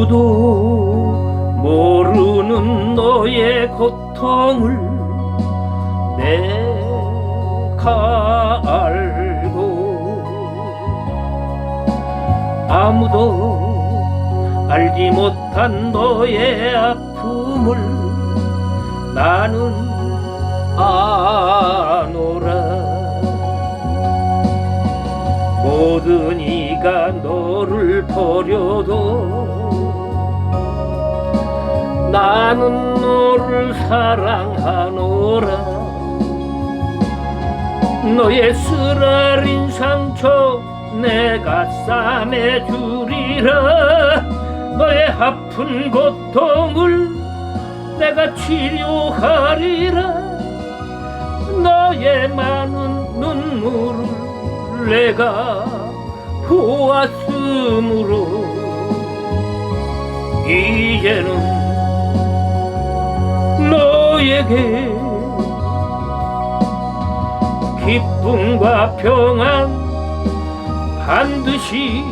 누구도 모르는 너의 고통을 내가 알고 아무도 알지 못한 너의 아픔을 나는 아노라. 모든 이가 너를 버려도 나는 너를 사랑하노라. 너의 쓰라린 상처 내 가슴에 주리라. 너의 아픈 고통을 내가 치료하리라. 너의 많은 눈물을 내가 보았으므로. 이제는 너에게 기쁨과 평안 반드시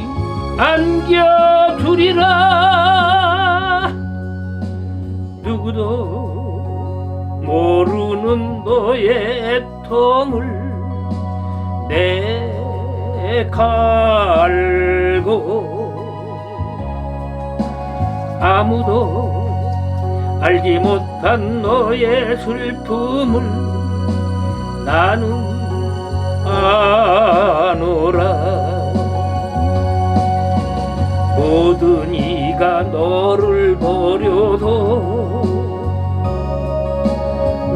안겨주리라. 누구도 모르는 너의 애통을 내가 알고 아무도 알지 못한 너의 슬픔을 나는 아노라. 모든 이가 너를 버려도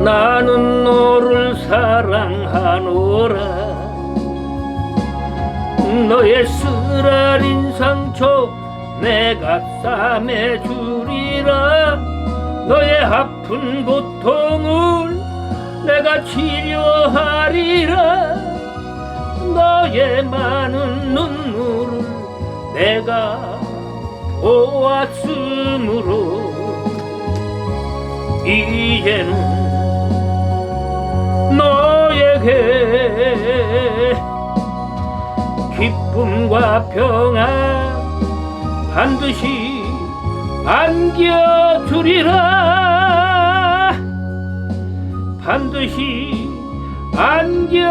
나는 너를 사랑하노라. 너의 쓰라린 상처 내 가슴에 주리라 너의 아픈 고통을 내가 치료하리라. 너의 많은 눈물을 내가 보았으므로 이제는 너에게 기쁨과 평안 반드시 안겨주리라. 반드시 안겨주리.